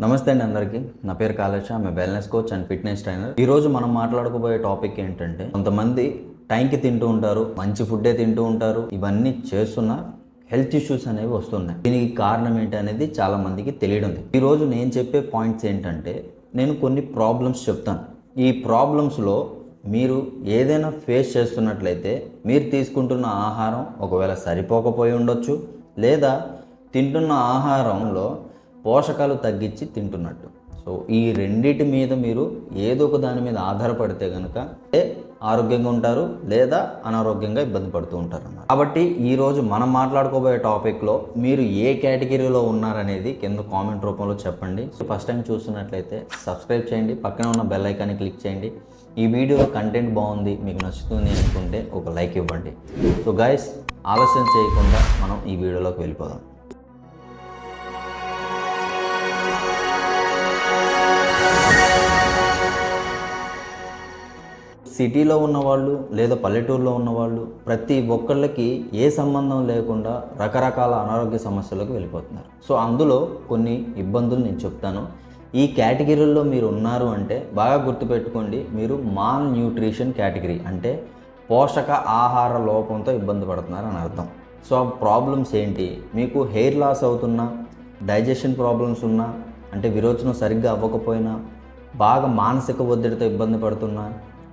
నమస్తే అండి అందరికీ. నా పేరు కాలేష్ ఆమె wellness coach and fitness trainer ఈ రోజు మనం మాట్లాడుకోబోయే టాపిక్ ఏంటంటే కొంతమంది టైంకి తింటూ ఉంటారు మంచి ఫుడ్డే తింటూ ఉంటారు ఇవన్నీ చేస్తున్నా హెల్త్ ఇష్యూస్ అనేవి వస్తున్నాయి. దీనికి కారణం ఏంటి అనేది చాలా మందికి తెలియడం లేదు. ఈ రోజు నేను చెప్పే పాయింట్స్ ఏంటంటే నేను కొన్ని ప్రాబ్లమ్స్ చెప్తాను. ఈ ప్రాబ్లమ్స్లో మీరు ఏదైనా ఫేస్ చేస్తున్నట్లయితే మీరు తీసుకుంటున్న ఆహారం ఒకవేళ సరిపోకపోయి ఉండొచ్చు లేదా తింటున్న ఆహారంలో పోషకాలు తగ్గించి తింటున్నట్టు. సో ఈ రెండిటి మీద మీరు ఏదో ఒక దాని మీద ఆధారపడితే కనుక ఏ ఆరోగ్యంగా ఉంటారు లేదా అనారోగ్యంగా ఇబ్బంది పడుతూ ఉంటారు అన్నమాట కాబట్టి ఈరోజు మనం మాట్లాడుకోబోయే టాపిక్లో మీరు ఏ కేటగిరీలో ఉన్నారనేది కింద కామెంట్ రూపంలో చెప్పండి. సో ఫస్ట్ టైం చూస్తున్నట్లయితే సబ్స్క్రైబ్ చేయండి. పక్కన ఉన్న బెల్ ఐకాన్ని క్లిక్ చేయండి. ఈ వీడియోలో కంటెంట్ బాగుంది మీకు నచ్చుతుంది అనుకుంటే ఒక లైక్ ఇవ్వండి. సో గైస్ ఆలస్యం చేయకుండా మనం ఈ వీడియోలోకి వెళ్ళిపోదాం. సిటీలో ఉన్నవాళ్ళు లేదా పల్లెటూరులో ఉన్నవాళ్ళు ప్రతి ఒక్కళ్ళకి ఏ సంబంధం లేకుండా రకరకాల అనారోగ్య సమస్యలకు వెళ్ళిపోతున్నారు. సో అందులో కొన్ని ఇబ్బందులు నేను చెప్తాను. ఈ కేటగిరీల్లో మీరు ఉన్నారు అంటే బాగా గుర్తుపెట్టుకోండి మీరు మాల్ న్యూట్రిషన్ కేటగిరీ అంటే పోషక ఆహార లోపంతో ఇబ్బంది పడుతున్నారు అని అర్థం. సో ఆ ప్రాబ్లమ్స్ ఏంటి? మీకు హెయిర్ లాస్ అవుతున్నా డైజెషన్ ప్రాబ్లమ్స్ ఉన్నా అంటే విరోచనం సరిగ్గా అవ్వకపోయినా బాగా మానసిక ఒత్తిడితో ఇబ్బంది పడుతున్నా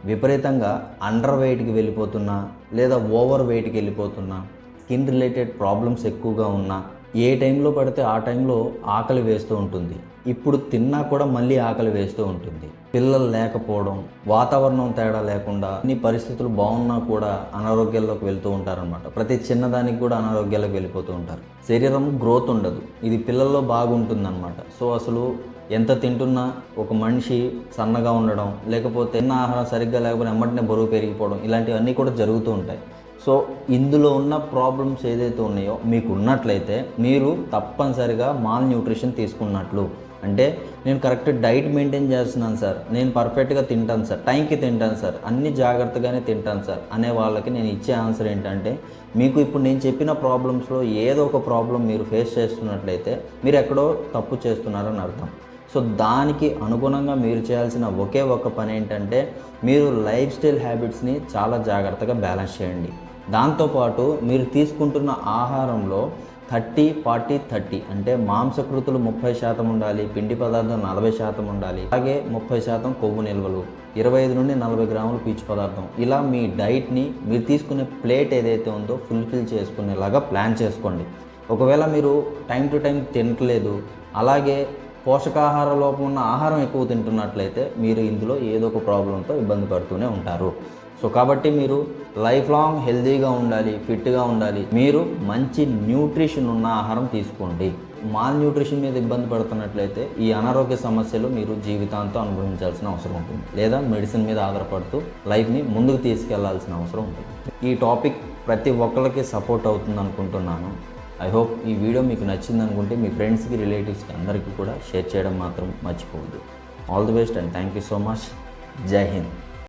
విపరీతంగా అండర్ వెయిట్కి వెళ్ళిపోతున్నా లేదా ఓవర్ వెయిట్కి వెళ్ళిపోతున్నా స్కిన్ రిలేటెడ్ ప్రాబ్లమ్స్ ఎక్కువగా ఉన్నా ఏ టైంలో పడితే ఆ టైంలో ఆకలి వేస్తూ ఉంటుంది. ఇప్పుడు తిన్నా కూడా మళ్ళీ ఆకలి వేస్తూ ఉంటుంది. పిల్లలు లేకపోవడం వాతావరణం తేడా లేకుండా అన్ని పరిస్థితులు బాగున్నా కూడా అనారోగ్యాల్లోకి వెళ్తూ ఉంటారనమాట ప్రతి చిన్నదానికి కూడా అనారోగ్యాలకు వెళ్ళిపోతూ ఉంటారు. శరీరం గ్రోత్ ఉండదు. ఇది పిల్లల్లో బాగుంటుందన్నమాట. సో అసలు ఎంత తింటున్నా ఒక మనిషి సన్నగా ఉండడం లేకపోతే తిన్న ఆహారం సరిగ్గా లేకపోతే ఎమ్మటనే బరువు పెరిగిపోవడం ఇలాంటివన్నీ కూడా జరుగుతూ ఉంటాయి. సో ఇందులో ఉన్న ప్రాబ్లమ్స్ ఏదైతే ఉన్నాయో మీకు ఉన్నట్లయితే మీరు తప్పనిసరిగా మాల్ న్యూట్రిషన్ తీసుకున్నట్లు. అంటే నేను కరెక్ట్ డైట్ మెయింటైన్ చేస్తున్నాను సార్ నేను పర్ఫెక్ట్గా తింటాను సార్ టైంకి తింటాను సార్ అన్ని జాగ్రత్తగానే తింటాను సార్ అనే వాళ్ళకి నేను ఇచ్చే ఆన్సర్ ఏంటంటే మీకు ఇప్పుడు నేను చెప్పిన ప్రాబ్లమ్స్లో ఏదో ఒక ప్రాబ్లం మీరు ఫేస్ చేస్తున్నట్లయితే మీరు ఎక్కడో తప్పు చేస్తున్నారని అర్థం. సో దానికి అనుగుణంగా మీరు చేయాల్సిన ఒకే ఒక పని ఏంటంటే మీరు లైఫ్ స్టైల్ హ్యాబిట్స్ని చాలా జాగ్రత్తగా బ్యాలెన్స్ చేయండి. దాంతోపాటు మీరు తీసుకుంటున్న ఆహారంలో థర్టీ ఫార్టీ థర్టీ అంటే మాంసకృతులు ముప్పై శాతం ఉండాలి పిండి పదార్థం నలభై శాతం ఉండాలి అలాగే ముప్పై శాతం కొవ్వు నిల్వలు ఇరవై ఐదు నుండి నలభై గ్రాములు పీచు పదార్థం. ఇలా మీ డైట్ని మీరు తీసుకునే ప్లేట్ ఏదైతే ఉందో ఫుల్ఫిల్ చేసుకునేలాగా ప్లాన్ చేసుకోండి. ఒకవేళ మీరు టైం టు టైం తినట్లేదు అలాగే పోషకాహార లోపం ఉన్న ఆహారం ఎక్కువ తింటున్నట్లయితే మీరు ఇందులో ఏదో ఒక ప్రాబ్లంతో ఇబ్బంది పడుతూనే ఉంటారు. సో కాబట్టి మీరు లైఫ్ లాంగ్ హెల్దీగా ఉండాలి ఫిట్గా ఉండాలి. మీరు మంచి న్యూట్రిషన్ ఉన్న ఆహారం తీసుకోండి. మాల్ న్యూట్రిషన్ మీద ఇబ్బంది పడుతున్నట్లయితే ఈ అనారోగ్య సమస్యలు మీరు జీవితాంతం అనుభవించాల్సిన అవసరం ఉంటుంది. లేదా మెడిసిన్ మీద ఆధారపడుతూ లైఫ్ని ముందుకు తీసుకెళ్ళాల్సిన అవసరం ఉంటుంది. ఈ టాపిక్ ప్రతి ఒక్కరికి సపోర్ట్ అవుతుంది అనుకుంటున్నాను ఐ హోప్ ఈ వీడియో మీకు నచ్చింది అనుకుంటే మీ ఫ్రెండ్స్కి రిలేటివ్స్కి అందరికీ కూడా షేర్ చేయడం మాత్రం మర్చిపోవద్దు. All the best and thank you so much జై హింద్